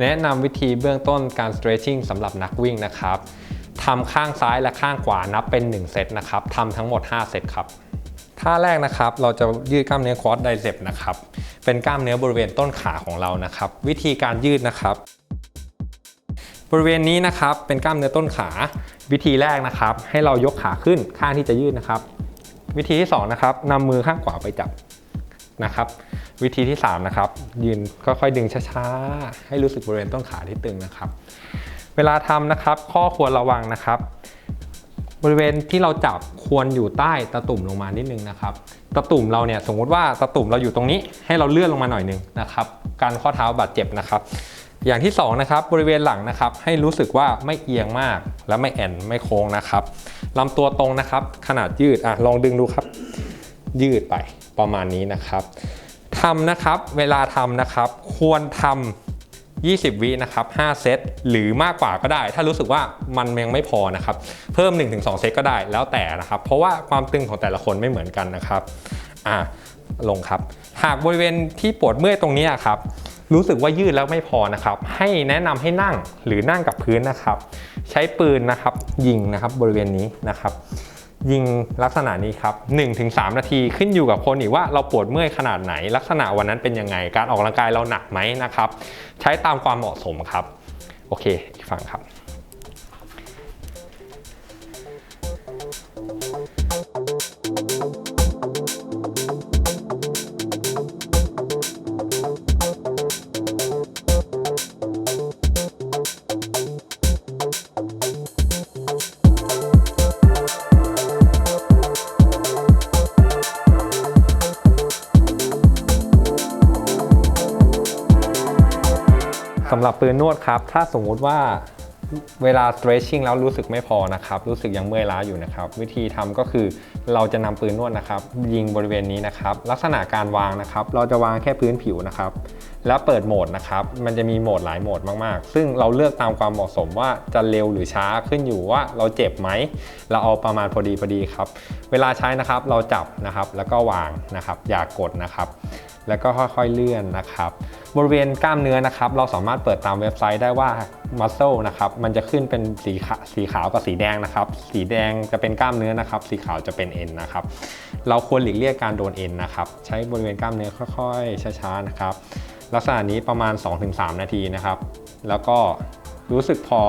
แนะนำวิธีเบื้องต้นการ stretching สำหรับนักวิ่งนะครับทำข้างซ้ายและข้างขวานับเป็น 1 เซตนะครับทำทั้งหมด 5 เซตครับท่าแรกนะครับเราจะยืดกล้ามเนื้อควอดไดเซปนะครับเป็นกล้ามเนื้อบริเวณต้นขาของเรานะครับ วิธีการยืดนะครับ บริเวณนี้นะครับเป็นกล้ามเนื้อต้นขา วิธีแรกนะครับ ให้เรายกขาขึ้นข้างที่จะยืดนะครับ วิธีที่สองนะครับนำมือข้างขวาไปจับ นะครับ วิธีที่สามนะครับยืนค่อยๆดึงช้าๆ ให้รู้สึกบริเวณต้นขาที่ตึงนะครับ เวลาทำนะครับข้อควรระวังนะครับ บริเวณที่เราจับควรอยู่ใต้ตะตุ่มลงมานิดนึงนะครับตะตุ่มเราเนี่ยสมมติว่าตะตุ่มเราอยู่ตรงนี้ให้เราเลื่อนลงมาหน่อยนึงนะครับการข้อเท้าบาดเจ็บนะครับอย่างที่สองนะครับบริเวณหลังนะครับให้รู้สึกว่าไม่เอียงมากและไม่แอนไม่โค้งนะครับลำตัวตรงนะครับ ขนาดยืดอะลองดึงดูครับ ยืดไป ประมาณนี้นะครับทำนะครับเวลาทำนะครับ ควรทำ 20 วินะครับ 5 เซตหรือมากกว่าก็ได้ ถ้ารู้สึกว่ามันยังไม่พอนะครับ เพิ่ม 1-2 เซตก็ได้แล้วแต่นะครับ เพราะว่าความตึงของแต่ละคนไม่เหมือนกันนะครับอ่าลงครับ หากบริเวณที่ปวดเมื่อยตรงนี้ครับรู้สึกว่ายืดแล้วไม่พอนะครับ ให้แนะนำให้นั่งหรือนั่งกับพื้นนะครับ ใช้ปืนนะครับ ยิงนะครับบริเวณนี้นะครับ ยิงลักษณะนี้ครับ 1-3 นาทีขึ้นอยู่กับคนอีกว่าเราปวดเมื่อยขนาดไหน ลักษณะวันนั้นเป็นยังไง การออกกำลังกายเราหนักไหมนะครับ ใช้ตามความเหมาะสมครับ โอเค อีกฝั่งครับำหรับปืนนวดครับ ถ้าสมมุติว่าเวลา stretching แล้วรู้สึกไม่พอนะครับ รู้สึกยังเมื่อยล้าอยู่นะครับ วิธีทำก็คือเราจะนำปืนนวดนะครับ ยิงบริเวณนี้นะครับ ลักษณะการวางนะครับ เราจะวางแค่พื้นผิวนะครับ แล้วเปิดโหมดนะครับ มันจะมีโหมดหลายโหมดมากๆ ซึ่งเราเลือกตามความเหมาะสมว่าจะเร็วหรือช้าขึ้นอยู่ว่าเราเจ็บไหม เราเอาประมาณพอดีพอดีครับ เวลาใช้นะครับเราจับนะครับแล้วก็วางนะครับ อย่ากกดนะครับ แล้วก็ค่อยๆเลื่อนนะครับ บริเวณกล้ามเนื้อนะครับ เราสามารถเปิดตามเว็บไซต์ได้ว่า muscle นะครับมันจะขึ้นเป็นสีขาสีขาวกับสีแดงนะครับ สีแดงจะเป็นกล้ามเนื้อนะครับ สีขาวจะเป็นเอ็นนะครับ เราควรหลีกเลี่ยงการโดนเอ็นนะครับ ใช้บริเวณกล้ามเนื้อค่อยๆ ช้าๆนะครับ ลักษณะนี้ประมาณ 2-3 นาทีนะครับ แล้วก็รู้สึกพอ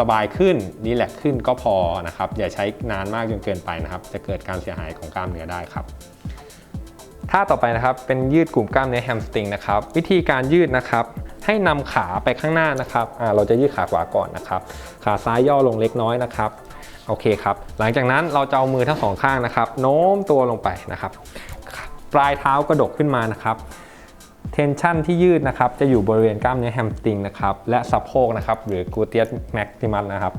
สบายขึ้นรีแลกขึ้นก็พอนะครับ อย่าใช้นานมากจนเกินไปนะครับ จะเกิดการเสียหายของกล้ามเนื้อได้ครับ ท่าต่อไปนะครับเป็นยืดกลุ่มกล้ามเนื้อแฮมสตริงนะครับวิธีการยืดนะครับให้นำขาไปข้างหน้านะครับอ่าเราจะยืดขาขวาก่อนนะครับ ขาซ้ายย่อลงเล็กน้อยนะครับโอเคครับ หลังจากนั้นเราจะเอามือทั้งสองข้างนะครับ โน้มตัวลงไปนะครับ ปลายเท้ากระดกขึ้นมานะครับ ทนชันที่ยืดนะครับจะอยู่บริเวณกล้ามเนื้อแฮมสตริงนะครับและสะโพกนะครับหรือกูเตียสแม็กซิมัสนะครับ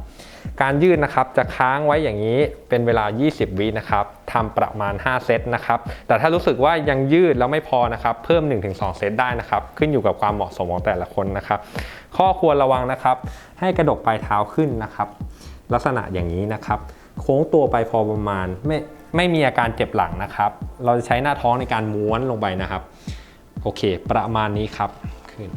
การยืดนะครับจะค้างไว้อย่างนี้เป็นเวลา 20 วินะครับทำประมาณ 5 เซตนะครับแต่ถ้ารู้สึกว่ายังยืดแล้วไม่พอนะครับเพิ่ม 1-2 เซตได้นะครับขึ้นอยู่กับความเหมาะสมของแต่ละคนนะครับข้อควรระวังนะครับให้กระดกปลายเท้าขึ้นนะครับลักษณะอย่างนี้นะครับโค้งตัวไปพอประมาณไม่ไม่มีอาการเจ็บหลังนะครับ เราจะใช้หน้าท้องในการม้วนลงไปนะครับ โอเค ประมาณนี้ครับขึ้น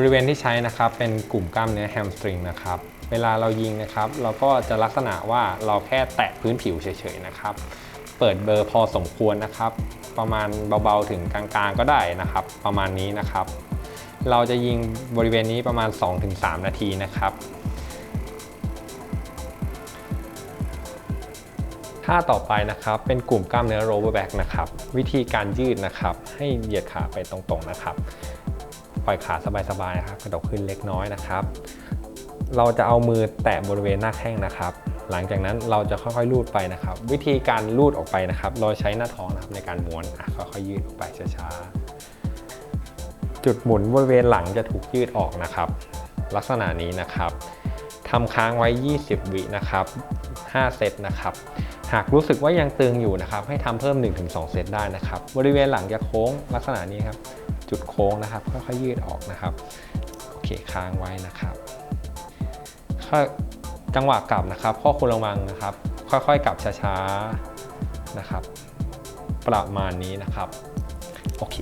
บริเวณที่ใช้นะครับเป็นกลุ่มกล้ามเนื้อแฮมสตริงนะครับเวลาเรายิงนะครับเราก็จะลักษณะว่าเราแค่แตะพื้นผิวเฉยๆนะครับ เปิดเบอร์พอสมควรนะครับ ประมาณเบาๆถึงกลางๆก็ได้นะครับ ประมาณนี้นะครับ เราจะยิงบริเวณนี้ประมาณ 2-3 นาทีนะครับท่าต่อไปนะครับเป็นกลุ่มกล้ามเนื้อ lower back นะครับวิธีการยืดนะครับ ให้เหยียดขาไปตรงๆนะครับ ปล่อยขาสบายๆนะครับกระดกขึ้นเล็กน้อยนะครับ เราจะเอามือแตะบริเวณหน้าแข้งนะครับ หลังจากนั้นเราจะค่อยๆลูดไปนะครับ วิธีการลูดออกไปนะครับ เราใช้หน้าท้องนะครับในการม้วนค่อยๆยืดออกไปช้าๆจุดหมุนบริเวณหลังจะถูกยืดออกนะครับ ลักษณะนี้นะครับทำค้างไว้ 20 วินะครับ 5 เซตนะครับ หากรู้สึกว่ายังตึงอยู่นะครับ ให้ทำเพิ่ม 1-2 เซตได้นะครับ บริเวณหลังจะโค้งลักษณะนี้ครับ จุดโค้งนะครับค่อยๆยืดออกนะครับโอเคค้างไว้นะครับจังหวะกลับนะครับ ข้อควรระวังนะครับ ค่อยๆกลับช้าๆนะครับ ประมาณนี้นะครับโอเค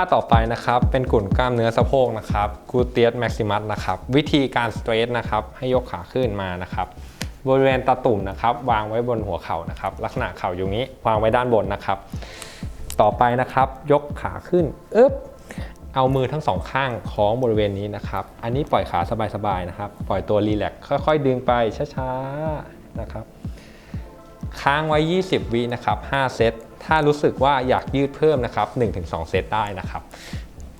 าต่อไปนะครับเป็นกลุ่มกล้ามเนื้อสะโพกนะครับกูเตียสแม็กซิมัสนะครับวิธีการสเตรทนะครับให้ยกขาขึ้นมานะครับบริเวณตาตุ่มนะครับวางไว้บนหัวเข่านะครับลักษณะเข่าอยู่นี้วางไว้ด้านบนนะครับ ต่อไปนะครับยกขาขึ้นอึ๊บเอามือทั้งสองข้างคล้องบริเวณนี้นะครับ อันนี้ปล่อยขาสบายๆนะครับ ปล่อยตัวรีแลกซ์ค่อยๆ ดึงไปช้าๆนะครับ ค้างไว้ 20 วินะครับ 5 เซต ถ้ารู้สึกว่าอยากยืดเพิ่มนะครับ 1-2 เซตได้นะครับ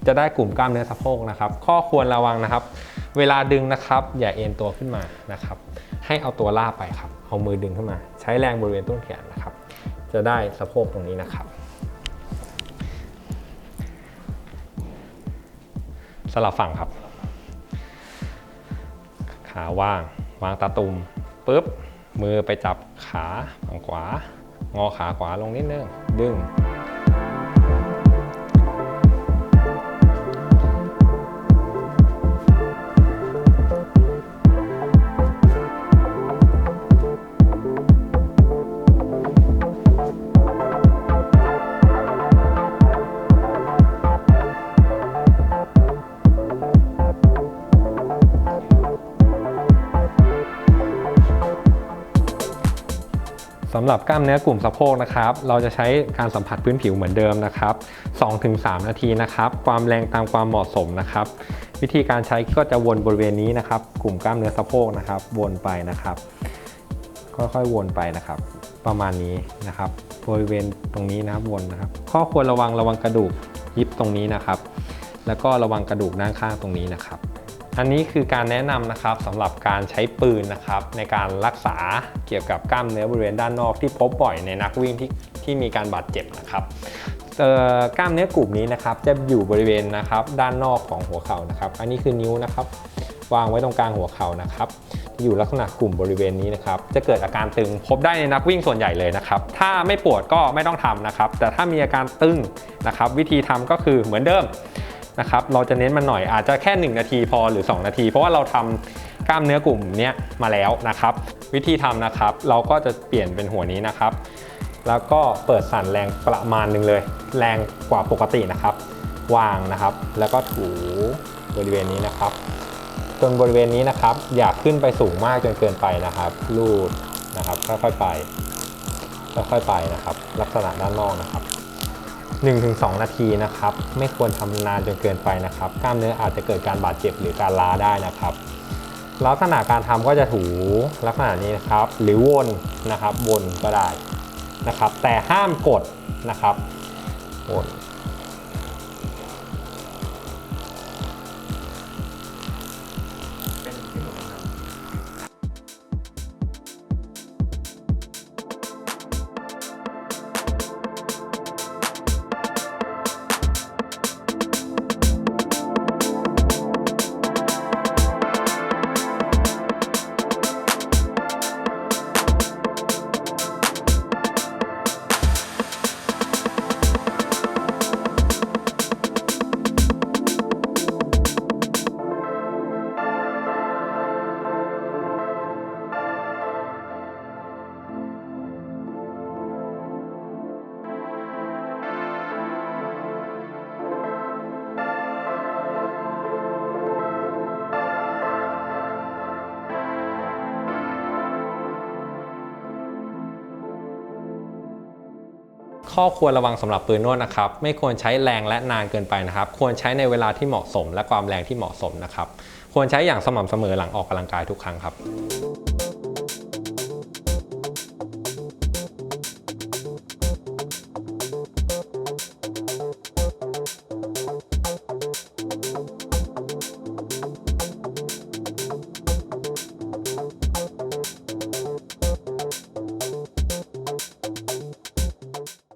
จะได้กลุ่มกล้ามเนื้อสะโพกนะครับ ข้อควรระวังนะครับ เวลาดึงนะครับ อย่าเอ็นตัวขึ้นมานะครับ ให้เอาตัวลากไปครับ เอามือดึงขึ้นมา ใช้แรงบริเวณต้นแขนนะครับ จะได้สะโพกตรงนี้นะครับ สลับฝั่งครับ ขาว่าง วางตาตุ่มปุ๊บ มือไปจับขาฝั่งขวา งอขาขวาลงนิดนึงดึงำหรับกล้ามเนื้อกลุ่มสะโพกนะครับ เราจะใช้การสัมผัสพื้นผิวเหมือนเดิมนะครับ 2-3 นาทีนะครับ ความแรงตามความเหมาะสมนะครับ วิธีการใช้ก็จะวนบริเวณนี้นะครับ กลุ่มกล้ามเนื้อสะโพกนะครับ วนไปนะครับ ค่อยๆวนไปนะครับ ประมาณนี้นะครับ บริเวณตรงนี้นะครับวนนะครับ ข้อควรระวังระวังกระดูกยิบตรงนี้นะครับ แล้วก็ระวังกระดูกด้านข้างตรงนี้นะครับ อันนี้คือการแนะนำนะครับสำหรับการใช้ปืนนะครับในการรักษาเกี่ยวกับกล้ามเนื้อบริเวณด้านนอกที่พบบ่อยในนักวิ่งที่ที่มีการบาดเจ็บนะครับเอ่อกล้ามเนื้อกลุ่มนี้นะครับจะอยู่บริเวณนะครับด้านนอกของหัวเข่านะครับ อันนี้คือนิ้วนะครับวางไว้ตรงกลางหัวเข่านะครับอยู่ลักษณะกลุ่มบริเวณนี้นะครับ จะเกิดอาการตึงพบได้ในนักวิ่งส่วนใหญ่เลยนะครับ ถ้าไม่ปวดก็ไม่ต้องทำนะครับ แต่ถ้ามีอาการตึงนะครับ วิธีทำก็คือเหมือนเดิม นะครับเราจะเน้นมันหน่อยอาจจะแค่ 1 นาทีพอหรือ 2 นาที เพราะว่าเราทำกล้ามเนื้อกลุ่มเนี้ยมาแล้วนะครับ วิธีทำนะครับเราก็จะเปลี่ยนเป็นหัวนี้นะครับ แล้วก็เปิดสั่นแรงประมาณหนึ่งเลย แรงกว่าปกตินะครับ วางนะครับ แล้วก็ถูบริเวณนี้นะครับจนบริเวณนี้นะครับ อย่าขึ้นไปสูงมากจนเกินไปนะครับลูดนะครับค่อยๆไปค่อยๆไปนะครับ ลักษณะด้านนอกนะครับ 1-2 นาทีนะครับ ไม่ควรทำนานจนเกินไปนะครับ กล้ามเนื้ออาจจะเกิดการบาดเจ็บหรือการล้าได้นะครับ ลักษณะการทำก็จะถูลักษณะนี้นะครับ หรือวนนะครับวนก็ได้นะครับ แต่ห้ามกดนะครับวน ข้อควรระวังสำหรับปืนนวดนะครับ ไม่ควรใช้แรงและนานเกินไปนะครับ ควรใช้ในเวลาที่เหมาะสม และความแรงที่เหมาะสมนะครับ ควรใช้อย่างสม่ำเสมอหลังออกกำลังกายทุกครั้งครับ